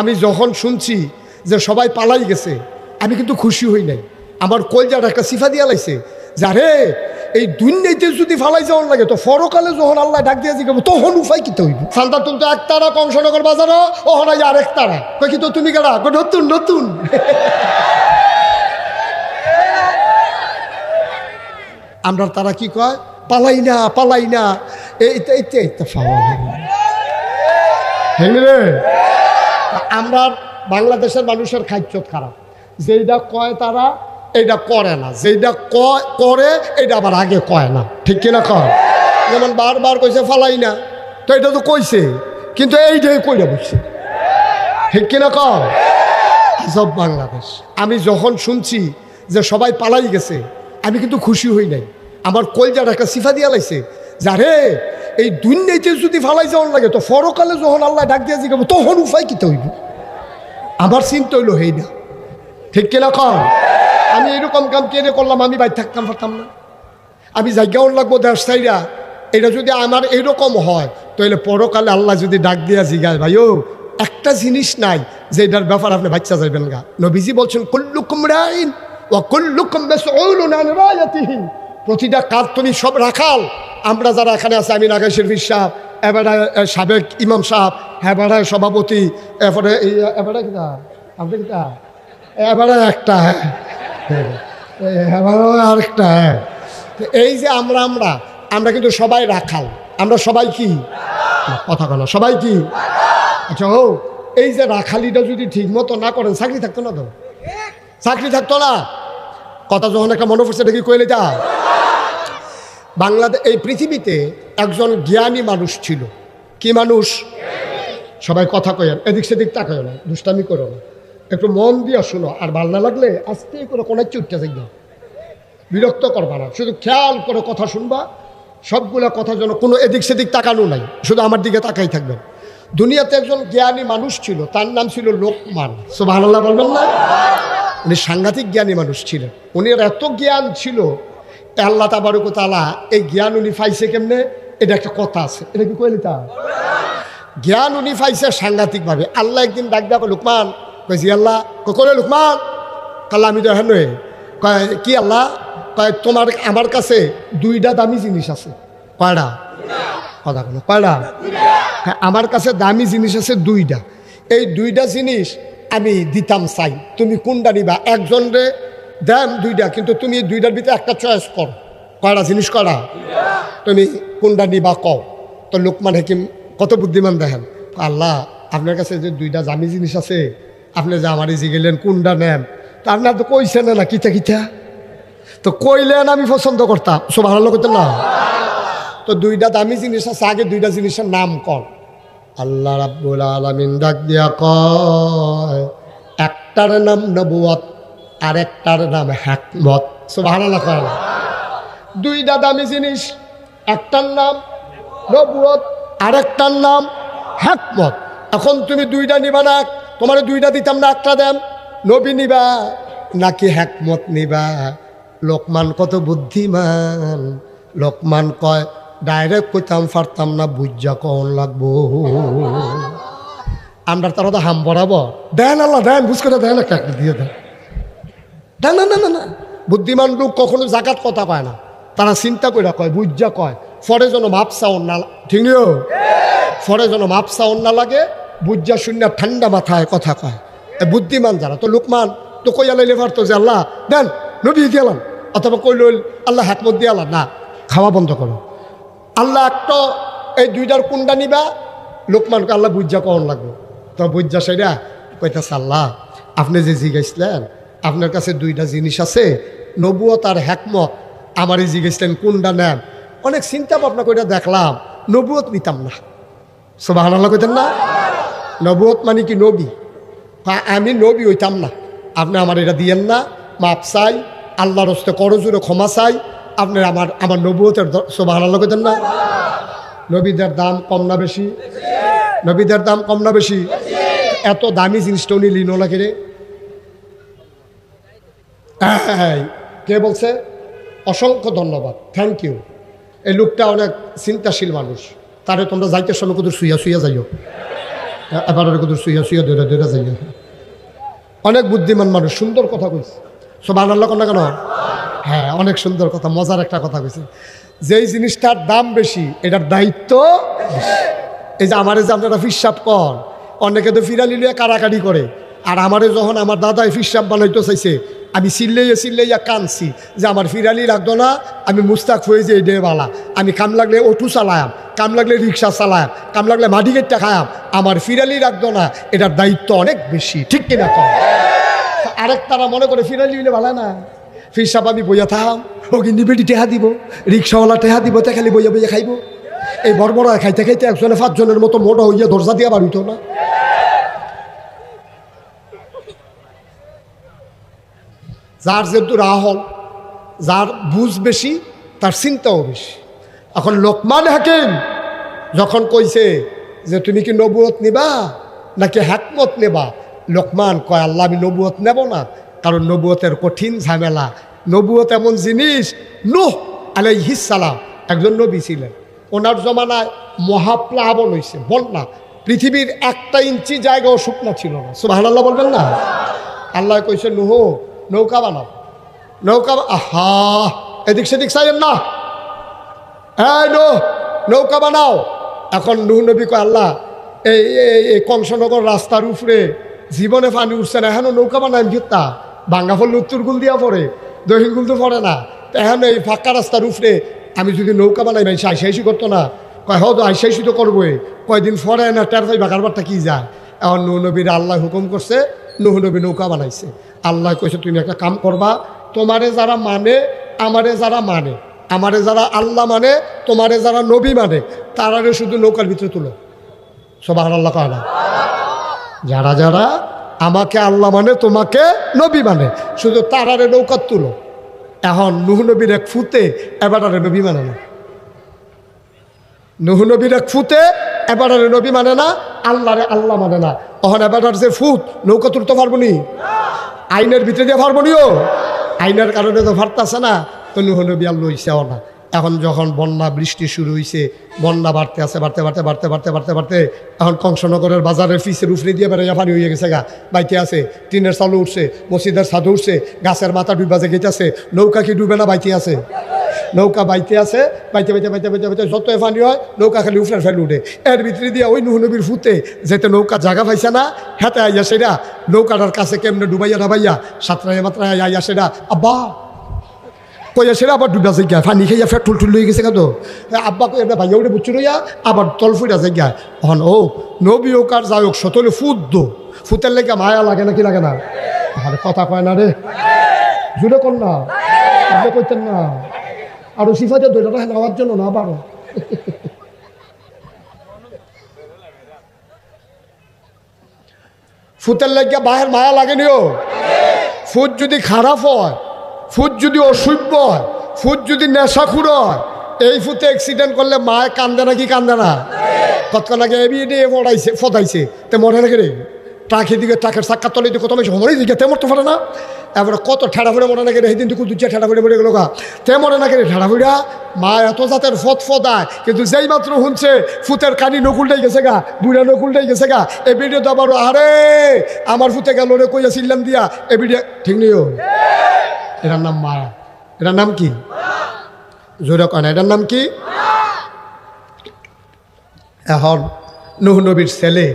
আমি যখন শুনছি যে সবাই পালাই গেছে, আমি কিন্তু খুশি হই নাই। আমার কলজার একটা সিফা দিয়া লাইছে যারে এই দুর্নীতি যদি ফালাই যাওয়ার লাগে, তো ফরকালে যখন আল্লাহ ডাক দিয়ে জিজ্ঞাবো তখন উপায় কি হইব? সান্তা তুমি তো এক তারা কংসনগর বাজারও ও হনাই আর এক তারা। কই কি তো তুমি কই নতুন নতুন। আমরা তারা কি কয়, পালাই না পালাই না। এইটা এইটা এইটা পাওয়া হেন রে আমরা বাংলাদেশের মানুষের খাদ্যত খারাপ। যেইটা কয় তারা এইটা করে না। কয়, করে এটা আবার আগে কয় না। ঠিক কিনা কয়? যেমন বারবার কইছে, ফালাই না। তো এটা তো কইছে। কিন্তু এইটাই কইরা বসছে। ঠিক কিনা কয়? সব বাংলাদেশ। আমি যখন শুনছি যে সবাই পালাই গেছে, আমি কিন্তু খুশি হই নাই। আমার কলজার একটা সিফা দিয়া লাইছে। যারে এই দুর্নীতি যদি ফালাই যাওয়ার লাগে, তো ফরকালে যখন আল্লাহ ডাক দিয়ে জিজ্ঞাবো তখন উপায় কিতে হইব আমার চিন্তা হইল, হেই না। ঠিক কিনা কম আমি এরকম কাম কেনে করলাম, আমি বাইর থাকতাম পারতাম না। আমি জায়গাও লাগবো, দেশ সাইরা এটা যদি আমার এরকম হয়, তাহলে পরকালে আল্লাহ যদি ডাক দিয়া জিগায়, ভাইও, একটা জিনিস নাই যে এটার ব্যাপার আপনি বাচ্চা যাবেন গা। নবীজি বলছেন, কুল্লুকুম রাইন ও কুল্লুকুম রায়াতিহি। প্রতিটা কাজ তুমি সব রাখাল। আমরা যারা এখানে আছি, আমি শরীফ সাহেব এবারে সাবেক ইমাম সাহেব, এবারে সভাপতি, এবারে এবারে কিনা আপনি কিনা এবারে একটা হ্যাঁ। এবারও আরেকটা হ্যাঁ। এই যে আমরা আমরা আমরা কিন্তু সবাই রাখাল। আমরা সবাই কি? কথা বলো সবাই কি? আচ্ছা ও, এই যে রাখালিটা যদি ঠিক মতো না করেন, চাকরি থাকতো না তো? চাকরি থাকতো না? কথা যখন একটা মনে পড়ছে, দেখি কইলে যা। বাংলাদেশ এই পৃথিবীতে একজন জ্ঞানী মানুষ ছিল। কি মানুষ? সবাই কথা কয়েন এদিক সেদিক তাকায় না, দুষ্টামি করো না। একটু মন দিয়ে শোনো, আর ভালো না লাগলে আস্তে করে কোনো চুটটা না বিরক্ত করবা না, শুধু খেয়াল করে কথা শুনবা, সবগুলা কথা যেন কোনো এদিক সেদিক তাকানো নাই, শুধু আমার দিকে তাকাই থাকবেন দুনিয়াতে একজন জ্ঞানী মানুষ ছিল, তার নাম ছিল লোকমান। সো ভালো বলবেন না? উনি সাংঘাতিক জ্ঞানী মানুষ ছিলেন। উনি এত জ্ঞান ছিল আল্লাহ তাবারুক তালা এই জ্ঞান উনি পাইছে কেমনে? এটা একটা কথা আছে। এটা কি কইলি তা জ্ঞান উনি পাইছে সাংঘাতিকভাবে। আল্লাহ একদিন ডাক ডাকো লুকমান। কয়েছি আল্লাহ। করে লুকমান? কাল্লা আমি তো হেন কয়, কি আল্লাহ? কয়, তোমার, আমার কাছে দুইটা দামি জিনিস আছে। কয়টা? কথা কোনো কয়টা? হ্যাঁ আমার কাছে দামি জিনিস আছে দুইটা। এই দুইটা জিনিস আমি দিতাম চাই। তুমি কোনটা নিবা? একজন রে দেন দুইটা, কিন্তু তুমি দুইটার ভিতরে একটা চয়েস কর। কয়টা জিনিস করা তুমি কোনটা নিবা কও। তো লোকমান হাকিম কত বুদ্ধিমান দেখেন। আল্লাহ, আপনার কাছে যে দুইটা দামি জিনিস আছে, আপনি যে আমার জি গেলেন কোনটা নেন? তা আপনার তো কইছেন না কিতা কিতা? তো কইলেন আমি পছন্দ করতাম। সব ভালো করতেন না? তো দুইটা দামি জিনিস আছে, আগে দুইটা জিনিসের নাম কর। আল্লাহ রাব্বুল আলামিন ডাক দিয়া কয়, একটার নাম নবুয়ত আর একটার নাম হ্যাকমত। সুবহানাল্লাহ কয় না। দুইটা দামি জিনিস একটার নাম নবুয়ত আর একটার নাম হ্যাকমত। এখন তুমি দুইটা নিবা না, তোমার দুইটা দিতাম না, একটা দেন। নবী নিবা নাকি হ্যাকমত নিবা? লোকমান কত বুদ্ধিমান। লোকমান কয়, ডাইরেক্ট কইতাম পারতাম না, বুঝা কন লাগবো। আমরা তারা তো হাম বরাবর দেন আল্লাহ, দেন, বুঝ করে দেন একটা দিয়ে দেন। না না না না না। বুদ্ধিমান লোক কখনো জাকাত কথা কয় না। তারা চিন্তা করে কয় বুঝা কয়, ফরে যেন মাপসা অন্য ঠিক ফরে যেন মাপসা অন্য লাগে বুঝা শূন্য ঠান্ডা মাথায় কথা কয়। বুদ্ধিমান যারা, তো লোকমান, তো কই আলাই লেভার তো যে আল্লাহ, দেন, নবী দিয়ালাম অথবা কই লইল আল্লাহ হাতমত দিয়ালাম না, খাওয়া বন্ধ করো। আল্লাহ একটা, এই দুইটার কোনটা নিবা? লোকমানকে আল্লাহ বুঝা কখন লাগবো। তো বুঝা সেটা কইতাছে, আল্লাহ, আপনি যে জিজ্ঞাসলেন আপনার কাছে দুইটা জিনিস আছে নবুয়ত আর হ্যাকমত আমারই জিজ্ঞাসলেন কোনটা নেন? অনেক চিন্তা ভাবনা করে দেখলাম নবুয়ত নিতাম না। সব আল্লাহ কইতেন না? নবুয়ত মানে কি নবী? আমি নবী হইতাম না। আপনি আমার এটা দিয়েন না মাপ চাই আল্লাহর হস্তে করজুরে ক্ষমা চাই। আপনি আমার আমার নবুয়তের সব আল্লাহ কইতেন না? নবীদের দাম কম না বেশি? নবীদের দাম কম না বেশি? এত দামি জিনিসটা উনি লিনো লাগে রে? এই, কে বলছে? অসংখ্য ধন্যবাদ থ্যাংক ইউ এই লোকটা অনেক চিন্তাশীল মানুষ। তারে তোমরা যাইতে সময় কত শুইয়া শুইয়া যাইও। এবার কত শুইয়া শুইয়া ধরে ধরে যাইয়া অনেক বুদ্ধিমান মানুষ, সুন্দর কথা কইছে। সব আনাল্লা না কেন? হ্যাঁ অনেক সুন্দর কথা, মজার একটা কথা কইছে। যেই জিনিসটার দাম বেশি, এটার দায়িত্ব এই যে আমারে যে আপনারা ফিসাব কর অনেকে তো ফিরালি লিয়ে কারাকারি করে। আর আমারে যখন আমার দাদাই ফিসাব বানাইতে চাইছে আমি চিল্লাইয়া চিল্লাইয়া কানছি যে আমার ফিরালি লাগতো না, আমি মুস্তাক হয়ে যে ডে বালা আমি কাম লাগলে অটো চালায়াম, কাম লাগলে রিক্সা চালায়াম, কাম লাগলে মাটি কেটটা খায়াম, আমার ফিরালি লাগতো না, এটার দায়িত্ব অনেক বেশি, ঠিক কিনা কম আরেক তারা মনে করে ফিরালি হইলে ভালো না। ফিরসাপ আমি বইয়া থাম, ও কিন্তু বেটি টেহা দিব, রিক্সাওয়ালা টেহা দিব, তে খালি বইয়া বইয়া খাইব। এই বর্বরা খাইতে খাইতে একজনে পাঁচজনের মতো মোটা হইয়া দরজা দিয়া বাড়িত না। যার যেহেতু রাহল যার বুঝ বেশি, তার চিন্তাও বেশি। এখন লোকমান হাকিম যখন কইছে যে, তুমি কি নবুয়ত নিবা নাকি হ্যাকমত নেবা? লোকমান কয়, আল্লাহ, আমি নবুয়ত নেব না, কারণ নবুয়তের কঠিন ঝামেলা। নবুয়ত এমন জিনিস। নুহ আলাইহিসালাম একজন নবী ছিলেন। ওনার জমানায় মহাপ্লাবন হয়েছে বন্যা পৃথিবীর একটা ইঞ্চি জায়গাও শুকনা ছিল না। সুবাহ আল্লাহ বলবেন না? আল্লাহ কইছে, নুহ নৌকা বানাও নৌকা আহা, এদিক সেদিক চাইলেন না। হ্যাঁ নো, নৌকা বানাও। এখন নুহ নবী কয়, আল্লাহ, এই এই কংসনগর রাস্তার উপরে জীবনে পানি উঠছে না, এখন নৌকা বানাই গীতা বাঙ্গা ফল উত্তর গুল দিয়া পড়ে দক্ষিণ গুল তো পড়ে না। এখন এই ফাঁকা রাস্তার উপরে আমি যদি নৌকা বানাই, ভাই আইসাইসি করতো না। কয় হতো আইসাইসি তো করবোই। কয়দিন পরে না, টের পাই বাগার বারটা কি যায়? এখন নবীর আল্লাহ হুকুম করছে নবী নৌকা বানাইছে। আল্লাহ কইছে, তুমি একটা কাম করবা, তোমারে যারা মানে আমারে যারা মানে। আমারে যারা আল্লাহ মানে তোমারে যারা নবী মানে তারারে শুধু নৌকার ভিতরে তুলো। সবার আল্লাহ না। যারা যারা আমাকে আল্লাহ মানে তোমাকে নবী মানে শুধু তারারে নৌকার তুলো। এখন নুহ নবীর এক ফুতে এবারে নবী মানে না। নুহ নবীর এক ফুতে এবারে নবী মানে না আল্লাহরে আল্লাহ মানে না। তখন এবার যে ফুত, নৌকা তুলতে পারব নি? আইনের ভিতরে দিয়ে পারব নিও? আইনের কারণে তো ফারতাছে না। তো নুহ নবী আর লইছেও না। এখন যখন বন্যা, বৃষ্টি শুরু হয়েছে বন্যা বাড়তে আছে, বাড়তে বাড়তে বাড়তে বাড়তে বাড়তে বাড়তে, এখন কংসনগরের বাজারের ফিসের উফরে দিয়ে বেড়ে পানি হয়ে গেছে গা। বাইতে আছে, টিনের চালু উঠছে, মসজিদের ছাদু উঠছে, গাছের মাথা ডুবা গেছে নৌকা কি ডুবে না বাইতে আছে? নৌকা বাইতে আছে, বাইতে বাইতে বাইতে বাইতে বাইতে, যত পানি হয়, নৌকা খালি উফরে ফেলে উঠে। এর ভিতরে দিয়ে ওই নুহনবীর ফুতে যেতে নৌকা জায়গা পাইছে না হেতে আইয়া সেটা নৌকাটার কাছে কেমনে ডুবাইয়া ডাবাইয়া সাঁতরাইয়া মাত্রায় আইয়া সেটা আব্বা! কইয়া সেটা আবার ডুবা জায়গা ফানি খাইয়া ফের ঠুল ঠুল লই গেছে কেন? আব্বা কই ভাইয়া উঠে বুচ্ছু রইয়া আবার তল ফুইরা যাই গা হন ও, নবী হোক আর যাই হোক সতলে ফুট দো। ফুতের লেগে মায়া লাগে নাকি লাগে না? কথা কয় না রে। জুড়ে কর না। আপনি কইতেন না। আরও সিফাতে দৈরাটা নেওয়ার জন্য না পারো। ফুতের লেগে বাহের মায়া লাগেনিও ফুট যদি খারাপ হয় ফুট যদি অসভ্য হয় ফুট যদি নেশাখুর হয়, এই ফুটে অ্যাক্সিডেন্ট করলে মায় কান্দে না কি কান্দে না? কতক্ষণ আগে এবি দিয়ে ফড়াইছে ফদাইছে তে মরে নাকি রে। ট্রাক এদিকে ট্রাকের চাক্কা তলে কত বেশি মরে দিকে, তে মরতে পারে না। এবারে কত ঠেড়া ফুড়ে মরে নাকি সেদিন দুকু দুচা ঠেড়া ফুড়ে পড়ে গেল গা। তে মরে নাকি ঠেড়া ফুড়া, মা এত জাতের ফত ফদায়, কিন্তু যেই মাত্র শুনছে, ফুতের কানি নকুলটাই গেছে গা, বুড়া নকুলটাই গেছে গা। এ ভিডিও তো আবার, আরে, আমার ফুতে গেল রে, কইয়া চিল্লাম দিয়া। এ ভিডিও ঠিক নেই এটার নাম মা। এটার নাম কি? জোরে কয় না, এটার নাম কি? এখন নুহ নবীর ছেলে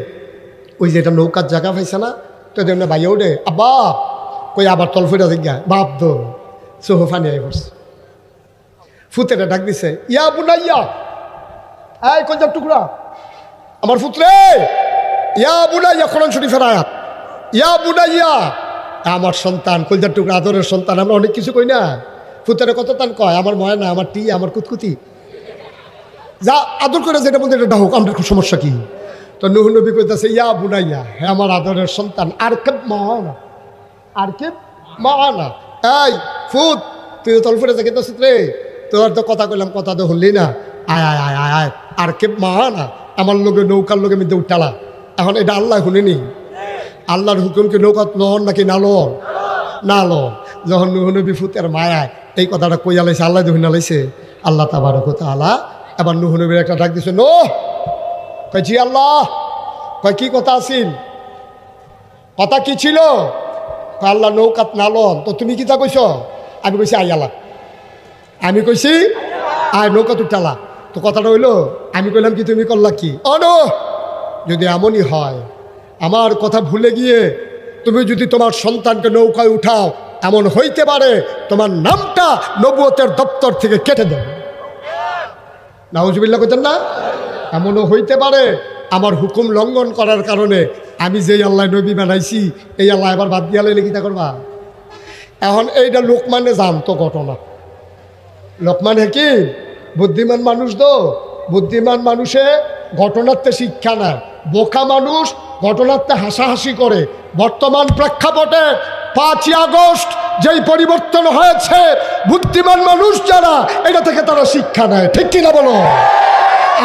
ওই যে এটা নৌকার জায়গা পাইছে না, তো দেন ভাইয়া ওঠে আব্বা! কই আবার তল ফুটা জিজ্ঞা বাপ দো সোহ ফানি আই পড়ছে। ফুতেটা ডাক দিছে, ইয়া বুনাইয়া! এই কঞ্জাব টুকরা? আমার ফুতরে! ইয়া বুনাইয়া, কোরআন শরীফের আয়াত। ইয়া বুনাইয়া! আমার সন্তান কলজার টুকরা, আদরের সন্তান, আমরা অনেক কিছু কই না। ফুতেরে কত তান কয়, আমার ময়না, আমার টি আমার কুতকুতি। যা, আদর করে যেটা বলতে, এটা ডাহুক আমাদের খুব সমস্যা কি? তো নুহ নবী কইতেছে, ইয়া বুনাইয়া, হে আমার আদরের সন্তান, আর কে মানা আর কে মানা এই, ফুত, তুই তো তলফুরে দেখে তো রে, তোর তো কথা কইলাম, কথা তো হলি না। আয় আয় আয় আয় আয়, আর কে মানা আমার লোকে নৌকার লোকে মিদ্যে উঠালা। এখন এটা আল্লাহ শুনিনি। আল্লাহর হুকুমকে নৌকাত লহন নাকি না লহন না লহন যখন নুহনবী ফুতের মায়ায় এই কথাটা কইয়া লাইছে, আল্লাহ দেখুন লাইছে। আল্লাহ তাবারক তাআলা এবার নুহনবীর একটা ডাক দিছে নো কইছি আল্লাহ। কয়, কি কথা আছিল কথা কি ছিল? কয়, আল্লাহ নৌকাত নালন। তো তুমি কিতা কইছ? আমি কইছি আইয়ালা আমি কইছি আয় নৌকা তুটালা তো কথাটা হইল, আমি কইলাম কি, তুমি করলা কি? অন যদি এমনই হয়, আমার কথা ভুলে গিয়ে তুমি যদি তোমার সন্তানকে নৌকায় উঠাও, এমন হইতে পারে তোমার নামটা নবুয়তের দপ্তর থেকে কেটে দেবে। নাউজুবিল্লা করতেন না? এমনও হইতে পারে, আমার হুকুম লঙ্ঘন করার কারণে আমি যেই আল্লাহ নবী বানাইছি, এই আল্লাহ এবার বাদ দিয়ালে লিখিতা করবা? এখন এইটা লোকমানে জানতো ঘটনা। লোকমান কি বুদ্ধিমান মানুষ তো, বুদ্ধিমান মানুষে ঘটনাতে শিক্ষা নেয়। বোকা মানুষ ঘটনাতে হাসাহাসি করে। বর্তমান প্রেক্ষাপটে পাঁচই আগস্ট যেই পরিবর্তন হয়েছে, বুদ্ধিমান মানুষ যারা, এটা থেকে তারা শিক্ষা নেয়। ঠিক কিনা বলো?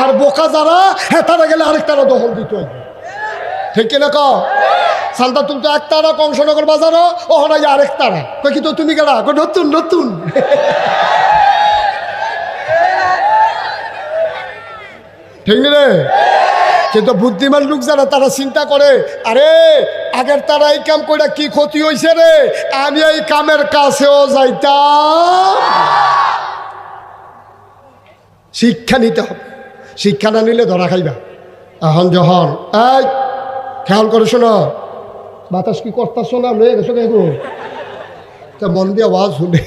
আর বোকা যারা হ্যাঁ তারা গেলে আরেক তারা দখল দিতে ঠিক কিনা ক সান্তা তুমি তো এক তারা কংসনগর বাজারও ও হনাই আরেক তারা কই কি তো তুমি গেলা? নতুন নতুন? ঠিক নি রে? কিন্তু বুদ্ধিমান লোক যারা, তারা চিন্তা করে, আরে, আগের তারা এই কাম করে কি ক্ষতি হয়েছে রে? আমি এই কামের কাছেও যাইতাম। শিক্ষা নিতে হবে। শিক্ষা না নিলে ধরা খাইবা। এখন যখন এই, খেয়াল করে শোনো। বাতাস কি করতাছ না? লয়ে গেছো দেখো তা মন দিয়ে আওয়াজ শুনে।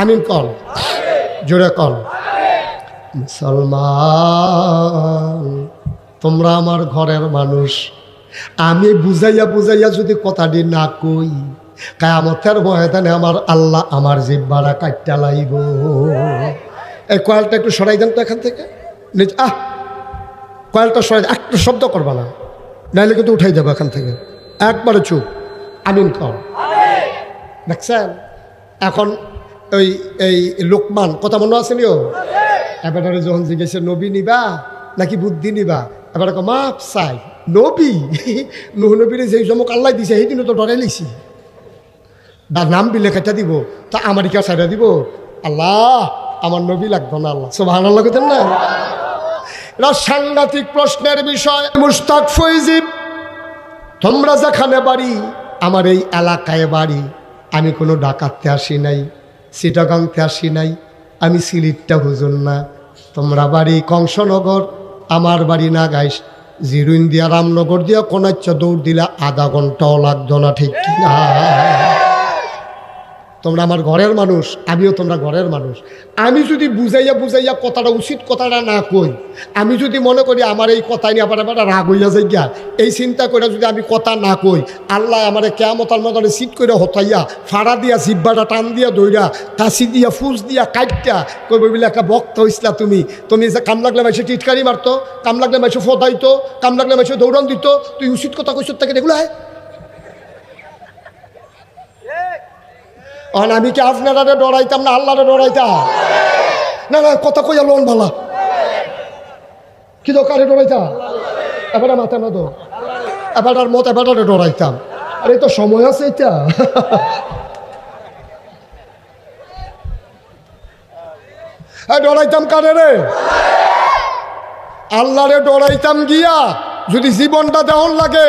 আমিন কল। জোরে কল। মুসলমান, তোমরা আমার ঘরের মানুষ। আমি বুঝাইয়া বুঝাইয়া যদি কথাটি না কই, কায়ামতের ময়দানে আমার আল্লাহ আমার জিব্বারা কাটটা লাইব। এই কয়েলটা একটু সরাই দেন তো এখান থেকে। নিজ আহ! কয়েলটা সরাই একটা শব্দ করবা না। নাইলে কিন্তু উঠাই যাব এখান থেকে। একবারে চুপ। আমিন কর। দেখছেন? এখন ওই, এই লোকমান, কথা মনে আছে নিও? এবারে যখন জিজ্ঞেসে, নবী নিবা নাকি বুদ্ধি নিবা? এবার মাপ চাই। নবী? নুহ নবীরে যেই জমক আল্লাহ দিছে সেই দিনও তো ডরাই লিছি বা নাম বিলে কেটে দিব, তা আমারিকা সাইডে দিব। আল্লাহ! আমার নবী লাগতো না আল্লাহ। সব আল্লাহ করতেন না? এটা সাংঘাতিক প্রশ্নের বিষয়। মুস্তাক ফৈজিব, তোমরা যেখানে বাড়ি, আমার এই এলাকায় বাড়ি। আমি কোনো ডাকাততে আসি নাই, সিটাগাংতে আসি নাই, আমি সিলিটটা বুঝুন না। তোমরা বাড়ি কংসনগর, আমার বাড়ি না গাইস জিরুইন দিয়া রামনগর দিয়া কোনাচ্ছ দৌড় দিলা আধা ঘন্টাও লাগতো না, ঠিক কিনা তোমরা আমার ঘরের মানুষ, আমিও তোমরা ঘরের মানুষ। আমি যদি বুঝাইয়া বুঝাইয়া কথাটা উচিত কথাটা না কই, আমি যদি মনে করি আমার এই কথা নিয়ে আবার আবার রাগ হইয়া যাই গিয়া এই চিন্তা করে যদি আমি কথা না কই, আল্লাহ আমার কেমতার মতনে সিট করে হতাইয়া, ফাড়া দিয়া, জিব্বাটা টান দিয়া দইরা, কাশি দিয়া, ফুস দিয়া, কাইটটা কই বলে একটা বক্ত হইসলা তুমি তুমি যে কাম লাগলে মাইসে টিটকারি মারতো কাম লাগলে মাইসে ফদাইতো কাম লাগলে মাইসে দৌড়ান দিত, তুই উচিত কথা কইস তাকে দেখল আর আমি কি আপনারা ডরাইতাম না আল্লাহরে ডরাইতাম? না না, কথা কইয়া লোন ভালা কি দোকানে ডরাইতাম? এবার মাথা না তো এবার মত এবারে ডরাইতাম। আরে তো সময় আছে এটা। ডরাইতাম কারে রে? আল্লাহরে ডরাইতাম গিয়া যদি জীবনটা দেহন লাগে।